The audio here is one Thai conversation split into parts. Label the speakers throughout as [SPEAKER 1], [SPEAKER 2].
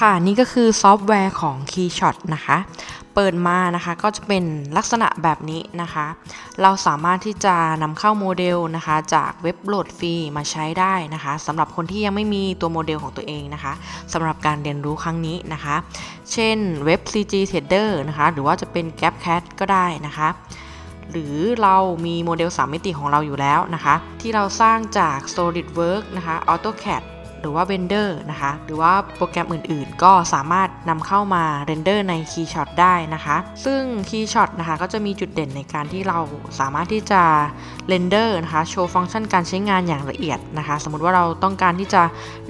[SPEAKER 1] ค่ะนี่ก็คือซอฟต์แวร์ของ Keyshot นะคะ เปิดมานะคะก็จะเป็นลักษณะแบบนี้นะคะ เราสามารถที่จะนำเข้าโมเดลนะคะ จากเว็บโหลดฟรีมาใช้ได้นะคะสำหรับคนที่ยังไม่มีตัวโมเดลของตัวเองนะคะสำหรับการเรียนรู้ครั้งนี้นะคะ เช่นเว็บ CG Trader นะคะ หรือว่าจะเป็น GapCat ก็ได้นะคะหรือเรามีโมเดล 3 มิติของเราอยู่แล้วนะคะ ที่เราสร้างจาก SolidWorks นะคะ AutoCAD หรือว่า Blender นะคะ หรือว่าโปรแกรมอื่นๆ ก็สามารถนำเข้ามาเรนเดอร์ใน Keyshot ได้นะคะ ซึ่ง Keyshot นะคะก็จะมีจุดเด่นในการที่เราสามารถที่จะเรนเดอร์นะคะโชว์ฟังก์ชันการใช้งานอย่างละเอียดนะคะ สมมติว่าเราต้องการที่จะ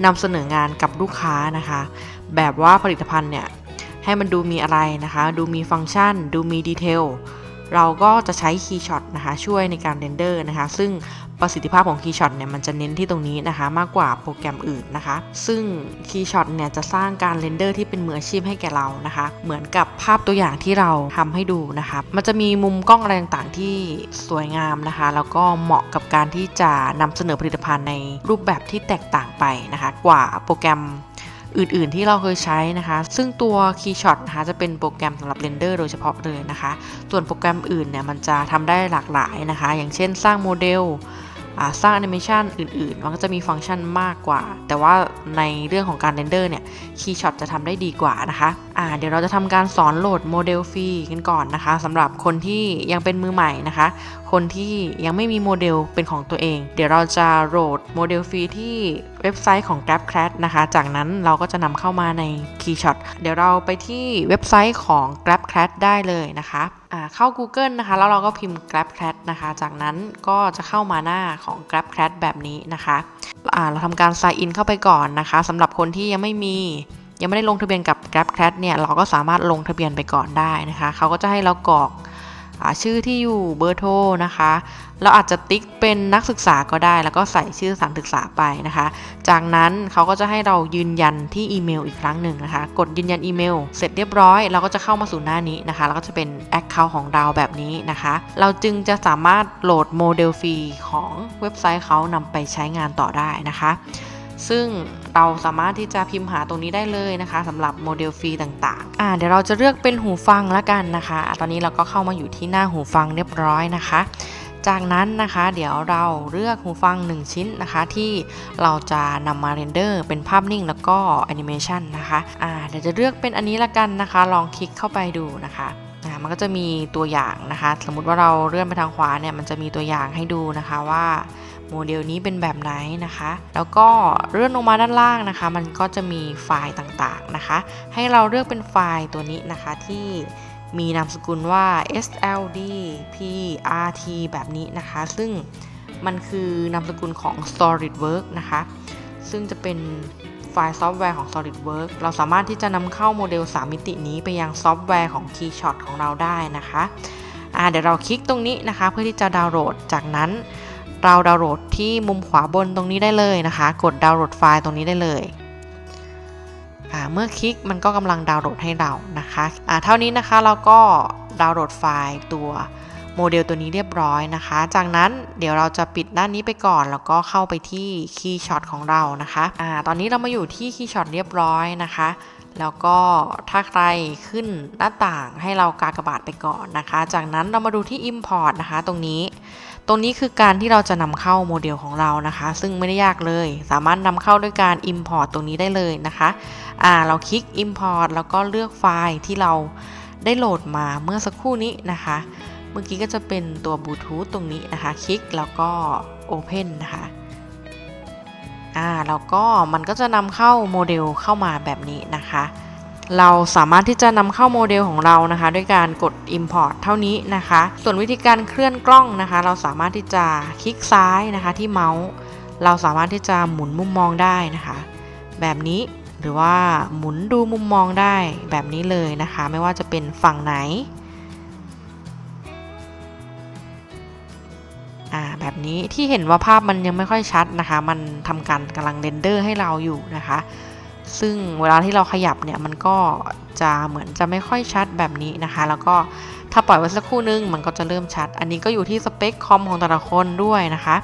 [SPEAKER 1] นำเสนองานกับลูกค้านะคะ แบบว่าผลิตภัณฑ์เนี่ยให้มันดูมีอะไรนะคะ ดูมีฟังก์ชัน ดูมีดีเทล เราก็จะใช้ Keyshot นะคะช่วยในการเรนเดอร์นะคะซึ่งประสิทธิภาพของ Keyshot เนี่ยมันจะเน้นที่ตรงนี้นะคะมากกว่าโปรแกรมอื่นนะคะ ซึ่ง Keyshot เนี่ยจะสร้างการเรนเดอร์ที่เป็นมืออาชีพให้แก่เรานะคะ เหมือนกับภาพตัวอย่างที่เราทำให้ดูนะคะ มันจะมีมุมกล้องอะไรต่างๆที่สวยงามนะคะ แล้วก็เหมาะกับการที่จะนำเสนอผลิตภัณฑ์ในรูปแบบที่แตกต่างไปนะคะ กว่าโปรแกรม อื่นๆ ที่เราเคยใช้นะคะ ซึ่งตัว Keyshot นะคะจะเป็นโปรแกรมสำหรับเรนเดอร์โดยเฉพาะเลยนะคะ ส่วนโปรแกรมอื่นเนี่ยมันจะทำได้หลากหลายนะคะ อย่างเช่นสร้างโมเดล สร้างแอนิเมชันอื่นๆ มันก็จะมีฟังก์ชันมากกว่า แต่ว่าในเรื่องของการเรนเดอร์เนี่ย Keyshot จะทำได้ดีกว่านะคะอ่าเดี๋ยวเราจะทำการสอนโหลดโมเดลฟรีกันก่อนนะคะสำหรับคนที่ยังเป็นมือใหม่นะคะ คนที่ยังไม่มีโมเดลเป็นของตัวเอง เดี๋ยวเราจะโหลดโมเดลฟรีที่เว็บไซต์ของ GrabClass นะคะ จากนั้นเราก็จะนำเข้ามาใน Keyshot เดี๋ยวเราไปที่เว็บไซต์ของ GrabClass ได้เลยนะคะ เข้า Google นะคะ แล้วเราก็พิมพ์ grabcat นะคะ จากนั้นก็จะเข้ามาหน้าของ grabcat แบบนี้นะคะอ่าเราทำการ sign in เข้าไปก่อนนะคะสำหรับคนที่ยังไม่มียังไม่ได้ลงทะเบียนกับ grabcat เนี่ยเราก็สามารถลงทะเบียนไปก่อนได้นะคะเขาก็จะให้เรากรอก ชื่อที่อยู่เบอร์โทรนะคะ เราอาจจะติ๊กเป็นนักศึกษาก็ได้ แล้วก็ใส่ชื่อสถานศึกษาไปนะคะ จากนั้นเขาก็จะให้เรายืนยันที่อีเมลอีกครั้งหนึ่งนะคะ กดยืนยันอีเมล เสร็จเรียบร้อย เราก็จะเข้ามาสู่หน้านี้นะคะ แล้วก็จะเป็น Account ของเราแบบนี้นะคะ เราจึงจะสามารถโหลดโมเดลฟรีของเว็บไซต์เขานำไปใช้งานต่อได้นะคะ ซึ่งเราสามารถที่จะพิมพ์หาตรงนี้ได้เลยนะคะสำหรับโมเดลฟรีต่างๆ อ่าเดี๋ยวเราจะเลือกเป็นหูฟังแล้วกันนะคะอะตอนนี้เราก็เข้ามาอยู่ที่หน้าหูฟังเรียบร้อยนะคะ จากนั้นนะคะเดี๋ยวเราเลือกหูฟัง 1 ชิ้นนะคะ ที่เราจะนำมาเรนเดอร์ เป็นภาพนิ่งแล้วก็แอนิเมชันนะคะอ่าเดี๋ยวจะเลือกเป็นอันนี้ละกันนะคะ ลองคลิกเข้าไปดูนะคะอ่ามันก็จะมีตัวอย่างนะคะ สมมุติว่าเราเลื่อนไปทางขวาเนี่ยมันจะมีตัวอย่างให้ดูนะคะว่า โมเดลนี้เป็นแบบไหนนะคะ แล้วก็เลื่อนลงมาด้านล่างนะคะ มันก็จะมีไฟล์ต่างๆนะคะ ให้เราเลือกเป็นไฟล์ตัวนี้นะคะที่มีนามสกุลว่า SLD PRT แบบนี้นะคะ ซึ่งมันคือนามสกุลของ SolidWorks นะคะ ซึ่งจะเป็นไฟล์ซอฟต์แวร์ของ SolidWorks เราสามารถที่จะนำเข้าโมเดล 3 มิตินี้ไปยังซอฟต์แวร์ของ Keyshot ของเราได้นะคะ เดี๋ยวเราคลิกตรงนี้นะคะ เพื่อที่จะดาวน์โหลด จากนั้น เราดาวน์โหลดที่มุมขวาบนตรงนี้ได้เลยนะคะ กดดาวน์โหลดไฟล์ตรงนี้ได้เลยเมื่อคลิกมันก็กำลังดาวน์โหลดให้เรานะคะะเท่านี้นะคะเราก็ดาวน์โหลดไฟล์ตัวโมเดลตัวนี้เรียบร้อยนะคะ จากนั้นเดี๋ยวเราจะปิดด้านนี้ไปก่อน แล้วก็เข้าไปที่ Keyshot ของเรานะคะอะตอนนี้เรามาอยู่ที่ Keyshot เรียบร้อยนะคะ แล้วก็ถ้าใครขึ้นหน้าต่างให้เรากากบาทไปก่อนนะคะ จากนั้นเรามาดูที่ Import นะคะ ตรงนี้ ตรงนี้คือการที่เราจะนำเข้าโมเดลของเรานะคะ ซึ่งไม่ได้ยากเลย สามารถนำเข้าด้วยการ Import ตรงนี้ได้เลยนะคะอ่าเราคลิก Import แล้วก็เลือกไฟล์ที่เราได้โหลดมาเมื่อสักครู่นี้นะคะ เมื่อกี้ก็จะเป็นตัวบลูทูธตรงนี้นะคะ คลิกแล้วก็ Open นะคะอ่าแล้วก็มันก็จะนำเข้าโมเดลเข้ามาแบบนี้นะคะ เราสามารถที่จะนำเข้าโมเดลของเรานะคะ ด้วยการกด Import เท่านี้นะคะ ส่วนวิธีการเคลื่อนกล้องนะคะ เราสามารถที่จะคลิกซ้ายนะคะที่เมาส์ เราสามารถที่จะหมุนมุมมองได้นะคะ แบบนี้หรือว่าหมุนดูมุมมองได้แบบนี้เลยนะคะ ไม่ว่าจะเป็นฝั่งไหนอ่าแบบนี้ที่เห็นว่าภาพมันยังไม่ค่อยชัดนะคะ มันทำการกำลังเรนเดอร์ให้เราอยู่นะคะ ซึ่งเวลาที่เราขยับเนี่ยมันก็จะเหมือนจะไม่ค่อยชัดแบบนี้นะคะ แล้วก็ถ้าปล่อยไว้สักครู่นึงมันก็จะเริ่มชัด อันนี้ก็อยู่ที่สเปคคอมของแต่ละคนด้วยนะคะ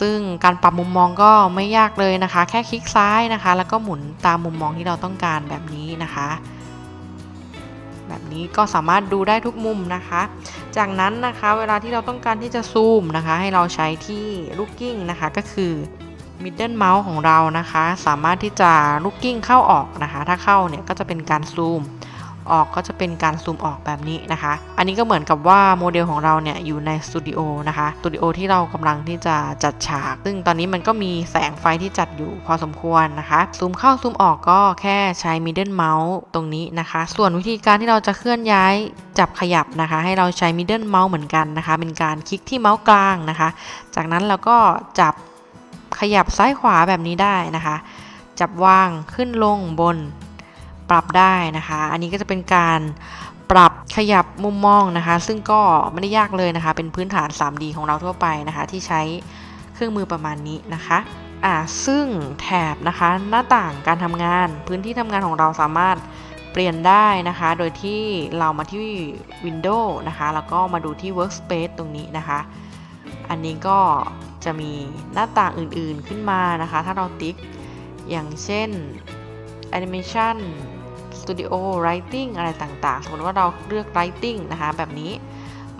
[SPEAKER 1] ซึ่งการปรับมุมมองก็ไม่ยากเลยนะคะ แค่คลิกซ้ายนะคะ แล้วก็หมุนตามมุมมองที่เราต้องการแบบนี้นะคะ แบบนี้ก็สามารถดูได้ทุกมุมนะคะ จากนั้นนะคะเวลาที่เราต้องการที่จะซูมนะคะ ให้เราใช้ที่ลูกกิ้งนะคะก็คือ middle mouse ของเรานะคะ สามารถที่จะลูกกิ้งเข้าออกนะคะ ถ้าเข้าเนี่ยก็จะเป็นการซูม ออกก็จะเป็นการซูมออกแบบนี้นะคะ อันนี้ก็เหมือนกับว่าโมเดลของเราเนี่ยอยู่ในสตูดิโอนะคะสตูดิโอที่เรากำลังที่จะจัดฉาก ซึ่งตอนนี้มันก็มีแสงไฟที่จัดอยู่พอสมควรนะคะ ซูมเข้าซูมออกก็แค่ใช้ middle mouse ตรงนี้นะคะ ส่วนวิธีการที่เราจะเคลื่อนย้ายจับขยับนะคะ ให้เราใช้ middle mouse เหมือนกันนะคะ เป็นการคลิกที่เมาส์กลางนะคะ จากนั้นเราก็จับ ขยับซ้ายขวาแบบนี้ได้นะคะ จับวางขึ้นลงบน ปรับได้นะคะ อันนี้ก็จะเป็นการปรับขยับมุมมองนะคะ ซึ่งก็ไม่ได้ยากเลยนะคะ เป็นพื้นฐาน 3D ของเราทั่วไปนะคะ ที่ใช้เครื่องมือประมาณนี้นะคะอ่าซึ่งแถบนะคะหน้าต่างการทำงานพื้นที่ทำงานของเราสามารถเปลี่ยนได้นะคะ โดยที่เรามาที่ Windows นะคะ แล้วก็มาดูที่ Workspace ตรงนี้นะคะ อันนี้ก็ จะมีหน้าต่างอื่นๆขึ้นมานะคะ ถ้าเราติ๊ก อย่างเช่น Animation Studio Writing อะไรต่างๆ สมมติว่าเราเลือก Writing นะคะแบบนี้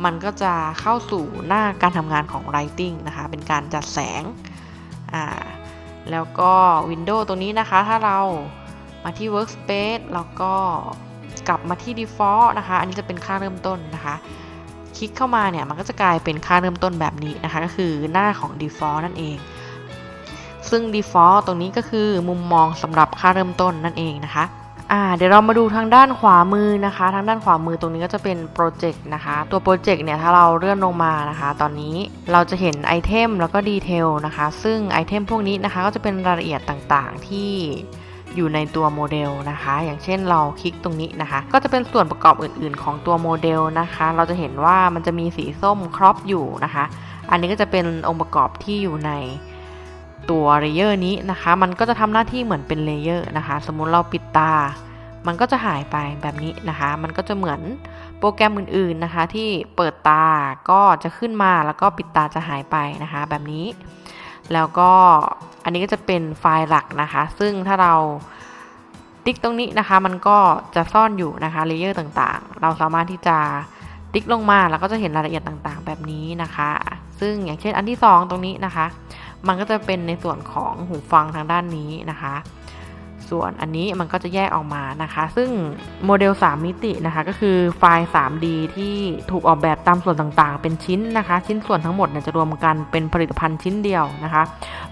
[SPEAKER 1] มันก็จะเข้าสู่หน้าการทำงานของ Writing นะคะ เป็นการจัดแสงอ่าแล้วก็ Windows ตรงนี้นะคะ ถ้าเรามาที่ Workspace แล้วก็กลับมาที่ Default นะคะ อันนี้จะเป็นค่าเริ่มต้นนะคะ คลิกเข้ามาเนี่ยมันก็จะกลายเป็นค่าเริ่มต้นแบบนี้นะคะ ก็คือหน้าของ default นั่นเอง ซึ่ง default ตรงนี้ก็คือมุมมองสำหรับค่าเริ่มต้นนั่นเองนะคะอ่าเดี๋ยวเรามาดูทางด้านขวามือนะคะ ทางด้านขวามือตรงนี้ก็จะเป็นโปรเจกต์นะคะ ตัวโปรเจกต์เนี่ยถ้าเราเลื่อนลงมานะคะ ตอนนี้เราจะเห็นไอเทมแล้วก็ดีเทลนะคะ ซึ่งไอเทมพวกนี้นะคะก็จะเป็นรายละเอียดต่างๆที่ อยู่ในตัวโมเดลนะคะ อย่างเช่นเราคลิกตรงนี้นะคะ ก็จะเป็นส่วนประกอบอื่น ๆ ของตัวโมเดลนะคะ เราจะเห็นว่ามันจะมีสีส้มครอบอยู่นะคะ อันนี้ก็จะเป็นองค์ประกอบที่อยู่ในตัวเลเยอร์นี้นะคะ มันก็จะทำหน้าที่เหมือนเป็นเลเยอร์นะคะ สมมุติเราปิดตา มันก็จะหายไปแบบนี้นะคะ มันก็จะเหมือนโปรแกรมอื่น ๆนะคะ ที่เปิดตาก็จะขึ้นมาแล้วก็ปิดตาจะหายไปนะคะ แบบนี้ แล้วก็อันนี้ก็จะเป็นไฟล์หลักนะคะ ซึ่งถ้าเราติ๊กตรงนี้นะคะ มันก็จะซ่อนอยู่นะคะเลเยอร์ต่างๆ เราสามารถที่จะติ๊กลงมาแล้วก็จะเห็นรายละเอียดต่างๆ แบบนี้นะคะ ซึ่งอย่างเช่นอันที่ 2 ตรงนี้นะคะ มันก็จะเป็นในส่วนของหูฟังทางด้านนี้นะคะ ส่วนอันนี้มันก็จะแยกออกมานะคะ ซึ่งโมเดล 3 มิตินะคะ ก็คือไฟล์ 3D ที่ถูกออกแบบตามส่วนต่างๆ เป็นชิ้นนะคะ ชิ้นส่วนทั้งหมดเนี่ยจะรวมกันเป็นผลิตภัณฑ์ชิ้นเดียวนะคะ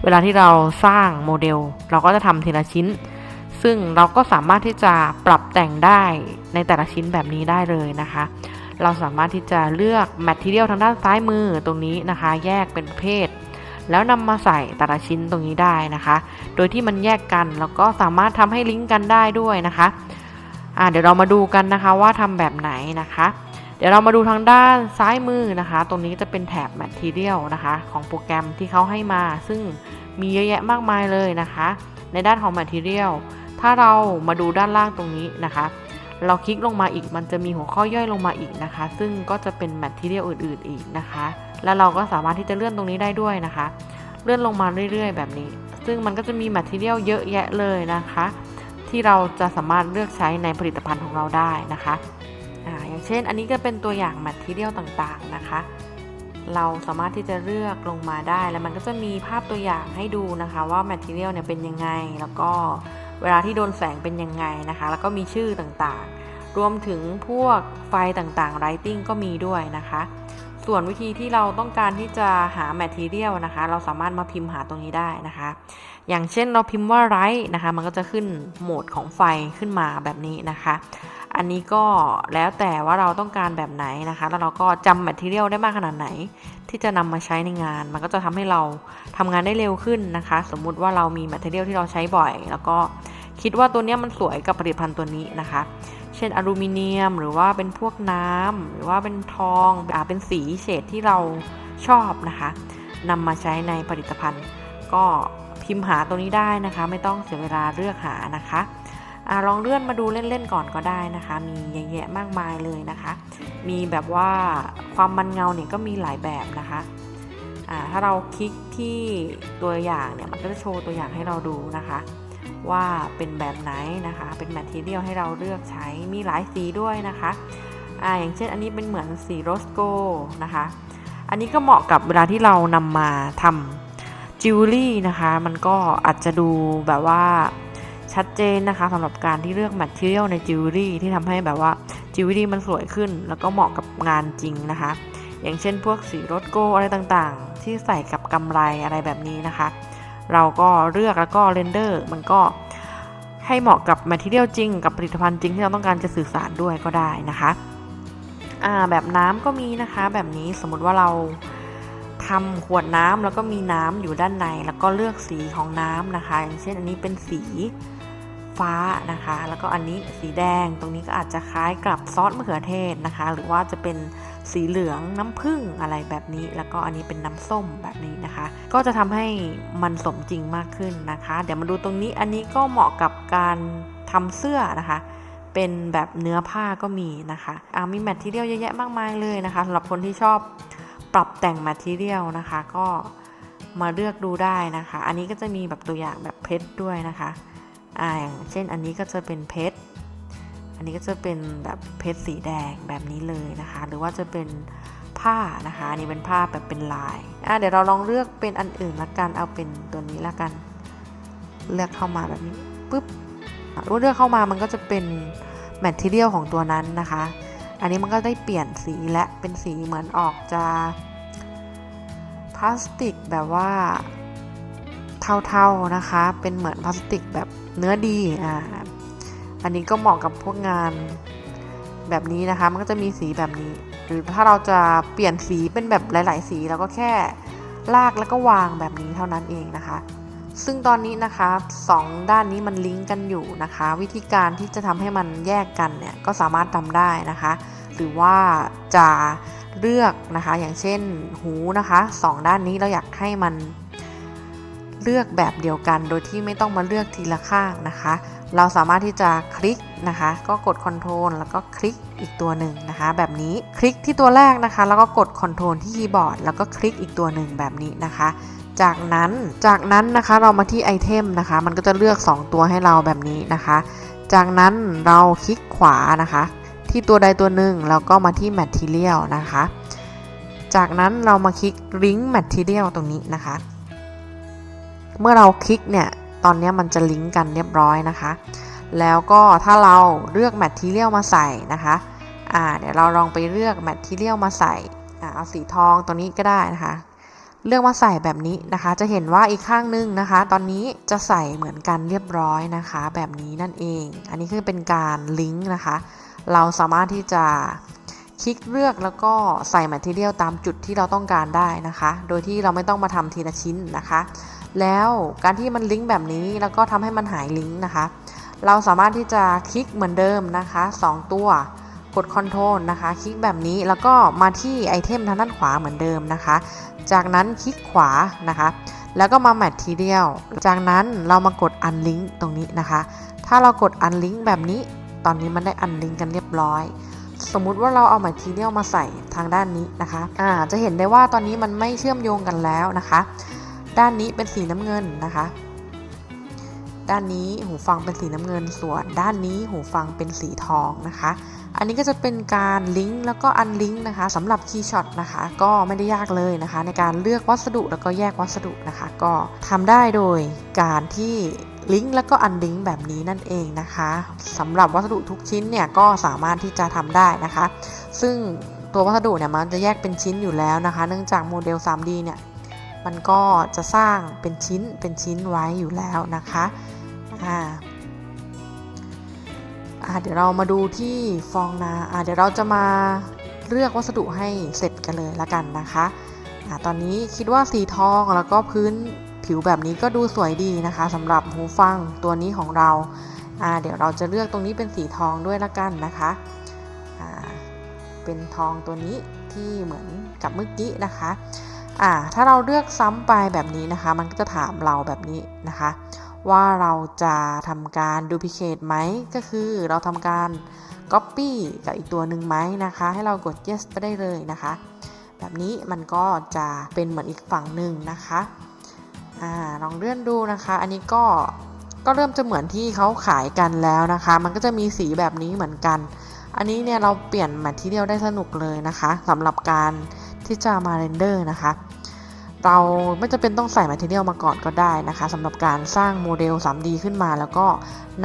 [SPEAKER 1] เวลาที่เราสร้างโมเดล เราก็จะทำทีละชิ้น ซึ่งเราก็สามารถที่จะปรับแต่งได้ในแต่ละชิ้นแบบนี้ได้เลยนะคะเราสามารถที่จะเลือก Material ทางด้านซ้ายมือตรงนี้นะคะ แยกเป็นประเภท แล้วนำมาใส่แต่ละชิ้นตรงนี้ได้นะคะ โดยที่มันแยกกันแล้วก็สามารถทำให้ลิงก์กันได้ด้วยนะคะอ่าเดี๋ยวเรามาดูกันนะคะว่าทำแบบไหนนะคะ เดี๋ยวเรามาดูทางด้านซ้ายมือนะคะ ตรงนี้จะเป็นแถบ Material นะคะ ของโปรแกรมที่เขาให้มา ซึ่งมีเยอะแยะมากมายเลยนะคะ ในด้านของ Material ถ้าเรามาดูด้านล่างตรงนี้นะคะ เราคลิกลงมาอีกมันจะมีหัวข้อย่อยลงมาอีกนะคะ ซึ่งก็จะเป็น Material อื่น ๆ อีกนะคะ แล้วเราก็สามารถที่จะเลื่อนตรงนี้ได้ด้วยนะคะ เลื่อนลงมาเรื่อย ๆ แบบนี้ ซึ่งมันก็จะมี Material เยอะแยะเลยนะคะ ที่เราจะสามารถเลือกใช้ในผลิตภัณฑ์ของเราได้นะคะอ่าอย่างเช่น อันนี้ก็เป็นตัวอย่าง Material ต่างๆนะคะเราสามารถที่จะเลือกลงมาได้ แล้วมันก็จะมีภาพตัวอย่างให้ดูนะคะ ว่า Material เนี่ยเป็นยังไง แล้วก็เวลาที่โดนแสงเป็นยังไงนะคะ แล้วก็มีชื่อต่างๆ รวมถึงพวกไฟต่างๆ Writing ก็มีด้วยนะคะ ส่วนวิธีที่เราต้องการที่จะหา Material นะคะ เราสามารถมาพิมพ์หาตรงนี้ได้นะคะ อย่างเช่นเราพิมพ์ว่า Write นะคะ มันก็จะขึ้นโหมดของไฟขึ้นมาแบบนี้นะคะ อันนี้ก็แล้วแต่ว่าเราต้องการแบบไหนนะคะ แล้วเราก็จำ Material ได้มากขนาดไหน ที่จะนำมาใช้ในงาน มันก็จะทำให้เราทำงานได้เร็วขึ้นนะคะ สมมุติว่าเรามี Material ที่เราใช้บ่อย แล้วก็คิดว่าตัวนี้มันสวยกับผลิตภัณฑ์ตัวนี้นะคะ เช่นอลูมิเนียม หรือว่าเป็นพวกน้ำหรือว่าเป็นทองอ่าเป็นสีเฉดที่เราชอบนะคะนำมาใช้ในผลิตภัณฑ์ ก็พิมพ์หาตัวนี้ได้นะคะ ไม่ต้องเสียเวลาเลือกหานะคะอะลองเลื่อนมาดูเล่นๆก่อนก็ได้นะคะ มีเยอะแยะมากมายเลยนะคะ มีแบบว่าความมันเงาเนี่ยก็มีหลายแบบนะคะอ่าถ้าเราคลิกที่ตัวอย่างเนี่ยมันก็จะโชว์ตัวอย่างให้เราดูนะคะ ว่าเป็นแบบไหนนะคะ เป็นแมทเทียลให้เราเลือกใช้ มีหลายสีด้วยนะคะอ่าอย่างเช่นอันนี้เป็นเหมือนสีโรสโกนะคะ อันนี้ก็เหมาะกับเวลาที่เรานำมาทำจิวเวลรี่นะคะ มันก็อาจจะดูแบบว่าชัดเจนนะคะสำหรับการที่เลือกแมทเทียลในจิวเวลรี่ที่ทำให้แบบว่าจิวเวลรี่มันสวยขึ้น แล้วก็เหมาะกับงานจริงนะคะ อย่างเช่นพวกสีโรสโกอะไรต่างๆ ที่ใส่กับกำไรอะไรแบบนี้นะคะ เราก็เลือกแล้วก็เรนเดอร์มันก็ให้เหมาะกับแมทเทียลจริง กับผลิตภัณฑ์จริงที่เราต้องการจะสื่อสารด้วยก็ได้นะคะอ่าแบบน้ำก็มีนะคะแบบนี้สมมติว่าเราทำขวดน้ำแล้วก็มีน้ำอยู่ด้านใน แล้วก็เลือกสีของน้ำนะคะ อย่างเช่นอันนี้เป็นสี ฟ้านะคะ แล้วก็อันนี้สีแดงตรงนี้ก็อาจจะคล้ายกับซอสมะเขือเทศนะคะ หรือว่าจะเป็นสีเหลืองน้ำผึ้งอะไรแบบนี้ แล้วก็อันนี้เป็นน้ำส้มแบบนี้นะคะ ก็จะทำให้มันสมจริงมากขึ้นนะคะ เดี๋ยวมาดูตรงนี้อันนี้ก็เหมาะกับการทำเสื้อนะคะ เป็นแบบเนื้อผ้าก็มีนะคะอ่ามีแมททีเรียลเยอะแยะมากมายเลยนะคะสำหรับคนที่ชอบปรับแต่งแมททีเรียลนะคะ ก็มาเลือกดูได้นะคะ อันนี้ก็จะมีแบบตัวอย่างแบบเพชรด้วยนะคะ อ่าอย่างเช่นอันนี้ก็จะเป็นเพชร อันนี้ก็จะเป็นแบบเพชรสีแดงแบบนี้เลยนะคะ หรือว่าจะเป็นผ้านะคะอันนี้เป็นผ้าแบบเป็นลายอะเดี๋ยวเราลองเลือกเป็นอันอื่นละกัน เอาเป็นตัวนี้ละกัน เลือกเข้ามาแบบนี้ปุ๊บรู้เลือกเข้ามามันก็จะเป็นแมทเทียลของตัวนั้นนะคะ อันนี้มันก็ได้เปลี่ยนสีและเป็นสีเหมือนออกจะพลาสติกแบบว่า เทาๆนะคะ เป็นเหมือนพลาสติกแบบเนื้อดีอ่าอันนี้ก็เหมาะกับพวกงานแบบนี้นะคะ มันก็จะมีสีแบบนี้ หรือถ้าเราจะเปลี่ยนสีเป็นแบบหลาย ๆ สีเราก็แค่ลากแล้วก็วางแบบนี้เท่านั้นเองนะคะ ซึ่งตอนนี้นะคะสองด้านนี้มันลิงก์กันอยู่นะคะ วิธีการที่จะทำให้มันแยกกันเนี่ยก็สามารถทำได้นะคะ หรือว่าจะเลือกนะคะ อย่างเช่นหูนะคะสองด้านนี้เราอยากให้มัน เลือกแบบเดียวกัน โดยที่ไม่ต้องมาเลือกทีละข้างนะคะ เราสามารถที่จะคลิกนะคะ ก็กด Ctrl แล้วก็คลิกอีกตัวหนึ่งนะคะ แบบนี้คลิกที่ตัวแรกนะคะ แล้วก็กด Ctrl ที่คีย์บอร์ดแล้วก็คลิกอีกตัวหนึ่งแบบนี้นะคะจากนั้นจากนั้นนะคะเรามาที่ไอเทมนะคะ มันก็จะเลือก 2 ตัวให้เราแบบนี้นะคะ จากนั้นเราคลิกขวานะคะ ที่ตัวใดตัวหนึ่งแล้วก็มาที่ Material นะคะ จากนั้นเรามาคลิก Link Material ตรงนี้นะคะ เมื่อเราคลิกเนี่ย ตอนนี้มันจะลิงก์กันเรียบร้อยนะคะ แล้วก็ถ้าเราเลือก Material มาใส่นะคะอ่าเดี๋ยวเราลองไปเลือก Material มาใส่อ่าเอาสีทองตัวนี้ก็ได้นะคะ เลือกมาใส่แบบนี้นะคะ จะเห็นว่าอีกข้างนึงนะคะ ตอนนี้จะใส่เหมือนกันเรียบร้อยนะคะ แบบนี้นั่นเอง อันนี้คือเป็นการลิงก์นะคะ เราสามารถที่จะคลิกเลือกแล้วก็ใส่ Material ตามจุดที่เราต้องการได้นะคะ โดยที่เราไม่ต้องมาทำทีละชิ้นนะคะ แล้วการที่มันลิงก์แบบนี้แล้วก็ทำให้มันหายลิงก์นะคะ เราสามารถที่จะคลิกเหมือนเดิมนะคะ 2 ตัวกด Ctrl นะคะ คลิกแบบนี้แล้วก็มาที่ไอเทมทางด้านขวาเหมือนเดิมนะคะ จากนั้นคลิกขวานะคะ แล้วก็มา Material จากนั้นเรามากด Unlink ตรงนี้นะคะ ถ้าเรากด Unlink แบบนี้ ตอนนี้มันได้ Unlink กันเรียบร้อย สมมุติว่าเราเอา Material มาใส่ทางด้านนี้นะคะอ่าจะเห็นได้ว่าตอนนี้มันไม่เชื่อมโยงกันแล้วนะคะ ด้านนี้เป็นสีน้ำเงินนะคะ ด้านนี้หูฟังเป็นสีน้ำเงิน ส่วนด้านนี้หูฟังเป็นสีทองนะคะ อันนี้ก็จะเป็นการลิงก์แล้วก็อันลิงก์นะคะสำหรับคีย์ช็อตนะคะ ก็ไม่ได้ยากเลยนะคะ ในการเลือกวัสดุแล้วก็แยกวัสดุนะคะ ก็ทำได้โดยการที่ลิงก์แล้วก็อันลิงก์แบบนี้นั่นเองนะคะสำหรับวัสดุทุกชิ้นเนี่ยก็สามารถที่จะทำได้นะคะ ซึ่งตัววัสดุเนี่ยมันจะแยกเป็นชิ้นอยู่แล้วนะคะ เนื่องจากโมเดล 3D เนี่ย มันก็จะสร้างเป็นชิ้นเป็นชิ้นไว้อยู่แล้วนะคะอ่าอ่าเดี๋ยวเรามาดูที่ฟองน้ำอ่าเดี๋ยวเราจะมาเลือกวัสดุให้เสร็จกันเลยละกันนะคะอ่าตอนนี้คิดว่าสีทองแล้วก็พื้นผิวแบบนี้ก็ดูสวยดีนะคะสำหรับหูฟังตัวนี้ของเราอ่าเดี๋ยวเราจะเลือกตรงนี้เป็นสีทองด้วยละกันนะคะอ่าเป็นทองตัวนี้ที่เหมือนกับเมื่อกี้นะคะ อ่าถ้าเราเลือกซ้ำไปแบบนี้นะคะ มันก็จะถามเราแบบนี้นะคะ ว่าเราจะทำการ duplicate ไหมก็คือเราทำการ copy กับอีกตัวหนึ่งไหมนะคะ ให้เรากด yes ไปได้เลยนะคะ แบบนี้มันก็จะเป็นเหมือนอีกฝั่งหนึ่งนะคะอ่าลองเลื่อนดูนะคะ อันนี้ก็ก็เริ่มจะเหมือนที่เขาขายกันแล้วนะคะ มันก็จะมีสีแบบนี้เหมือนกัน อันนี้เนี่ยเราเปลี่ยนแมททีเดียลได้สนุกเลยนะคะสำหรับการ ที่จะมาเรนเดอร์นะคะ เราไม่จำเป็นต้องใส่แมทเทียลมาก่อนก็ได้นะคะสำหรับการสร้างโมเดล 3D ขึ้นมา แล้วก็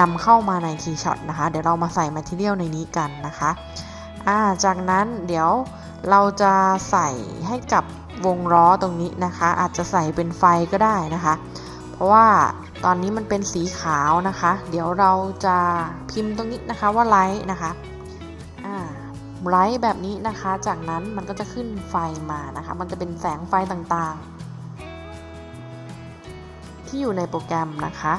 [SPEAKER 1] นำเข้ามาใน Keyshot นะคะ เดี๋ยวเรามาใส่แมทเทียลในนี้กันนะคะาจากนั้นเดี๋ยวเราจะใส่ให้กับวงล้อตรงนี้นะคะ อาจจะใส่เป็นไฟก็ได้นะคะ เพราะว่าตอนนี้มันเป็นสีขาวนะคะ เดี๋ยวเราจะพิมพ์ตรงนี้นะคะว่าไลท์นะคะ ไลท์แบบนี้นะคะ จากนั้นมันก็จะขึ้นไฟมานะคะ มันจะเป็นแสงไฟต่างๆ ที่อยู่ในโปรแกรมนะคะ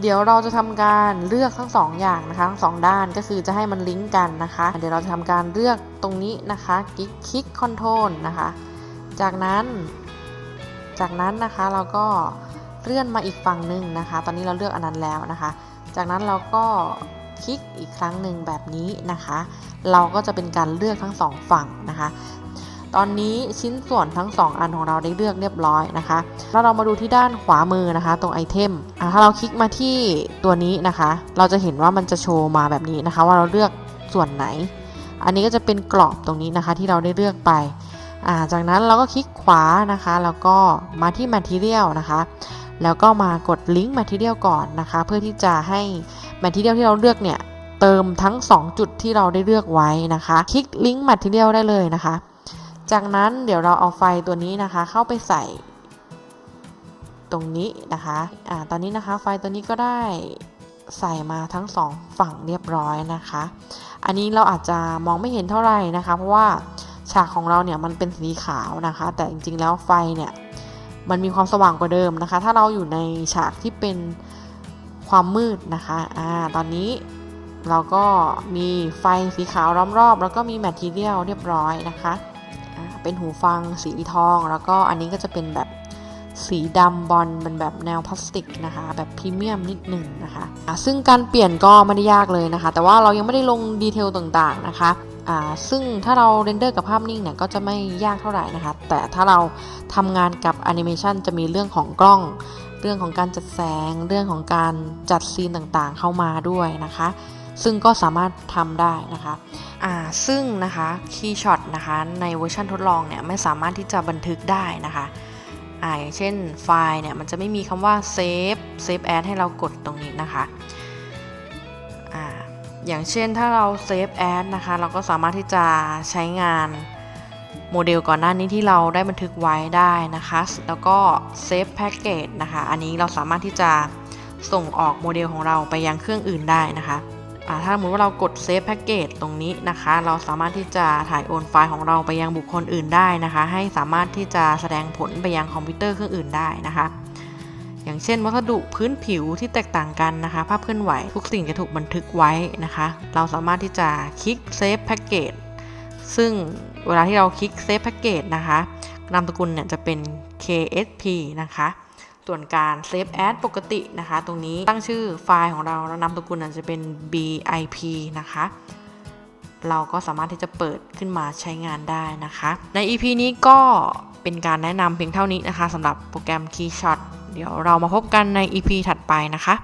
[SPEAKER 1] เดี๋ยวเราจะทำการเลือกทั้งสองอย่างนะคะ ทั้งสองด้านก็คือจะให้มันลิงก์กันนะคะ เดี๋ยวเราจะทำการเลือกตรงนี้นะคะคลิกคลิกคอนโทรลนะคะ จากนั้น จากนั้นนะคะเราก็เลื่อนมาอีกฝั่งหนึ่งนะคะ ตอนนี้เราเลือกอันนั้นแล้วนะคะ จากนั้นเราก็ คลิกอีกครั้งหนึ่งแบบนี้นะคะ เราก็จะเป็นการเลือกทั้งสองฝั่งนะคะ ตอนนี้ชิ้นส่วนทั้ง 2 อันของเราได้เลือกเรียบร้อยนะคะ แล้วเรามาดูที่ด้านขวามือนะคะ ตรงไอเทมถ้าเราคลิกมาที่ตัวนี้นะคะ เราจะเห็นว่ามันจะโชว์มาแบบนี้นะคะ ว่าเราเลือกส่วนไหน อันนี้ก็จะเป็นกรอบตรงนี้นะคะ ที่เราได้เลือกไปาจากนั้นเราก็คลิกขวานะคะ แล้วก็มาที่ Material นะคะ แล้วก็มากดลิงก์ Material ก่อนนะคะ เพื่อที่จะให้ Material ที่เราเลือกเนี่ยเติมทั้ง 2 จุดที่เราได้เลือกไว้นะคะ คลิกลิงก์ Material ได้เลยนะคะ จากนั้นเดี๋ยวเราเอาไฟตัวนี้นะคะ เข้าไปใส่ตรงนี้นะคะอ่าตอนนี้นะคะไฟตัวนี้ก็ได้ใส่มาทั้งสองฝั่งเรียบร้อยนะคะ อันนี้เราอาจจะมองไม่เห็นเท่าไหร่นะคะ เพราะว่าฉากของเราเนี่ยมันเป็นสีขาวนะคะ แต่จริงๆแล้วไฟเนี่ยมันมีความสว่างกว่าเดิมนะคะ ถ้าเราอยู่ในฉากที่เป็น ความมืดนะคะอ่าตอนนี้เราก็มีไฟสีขาวล้อมรอบ แล้วก็มีแมททีเรียลเรียบร้อยนะคะเป็นหูฟังสีทอง แล้วก็อันนี้ก็จะเป็นแบบสีดำบอลเป็นแบบแนวพลาสติกนะคะ แบบพรีเมียมนิดหนึ่งนะคะอ่าซึ่งการเปลี่ยนก็ไม่ได้ยากเลยนะคะ แต่ว่าเรายังไม่ได้ลงดีเทลต่างๆนะคะซึ่งถ้าเราเรนเดอร์กับภาพนิ่งเนี่ยก็จะไม่ยากเท่าไหร่นะคะ แต่ถ้าเราทำงานกับแอนิเมชันจะมีเรื่องของกล้อง เรื่องของการจัดแสง เรื่องของการจัดซีนต่างๆ เข้ามาด้วยนะคะ ซึ่งก็สามารถทำได้นะคะอ่าซึ่งนะคะ Keyshot นะคะในเวอร์ชันทดลองเนี่ยไม่สามารถที่จะบันทึกได้นะคะอ่าอย่างเช่นไฟล์เนี่ยมันจะไม่มีคำว่า save save as ให้เรากดตรงนี้นะคะอ่าอย่างเช่นถ้าเรา save as นะคะ เราก็สามารถที่จะใช้งาน โมเดลก่อนหน้านี้ที่เราได้บันทึกไว้ได้นะคะ แล้วก็ save package นะคะ อันนี้เราสามารถที่จะส่งออกโมเดลของเราไปยังเครื่องอื่นได้นะคะถ้าสมมติว่าเรากด Save Package ตรงนี้นะคะ เราสามารถที่จะถ่ายโอนไฟล์ของเราไปยังบุคคลอื่นได้นะคะ ให้สามารถที่จะแสดงผลไปยังคอมพิวเตอร์เครื่องอื่นได้นะคะ อย่างเช่น วัสดุพื้นผิวที่แตกต่างกันนะคะ ภาพเคลื่อนไหวทุกสิ่งจะถูกบันทึกไว้นะคะ เราสามารถที่จะคลิก Save Package ซึ่ง เวลาที่เราคลิก Save Package นะคะนามสกุลเนี่ยจะเป็น KSP นะคะ ส่วนการ Save As ปกตินะคะ ตรงนี้ตั้งชื่อไฟล์ของเราแล้วนามสกุลอาจจะเป็น BIP นะคะ เราก็สามารถที่จะเปิดขึ้นมาใช้งานได้นะคะ ใน EP นี้ก็เป็นการแนะนำเพียงเท่านี้นะคะสำหรับโปรแกรม Keyshot เดี๋ยวเรามาพบกันใน EP ถัดไปนะคะ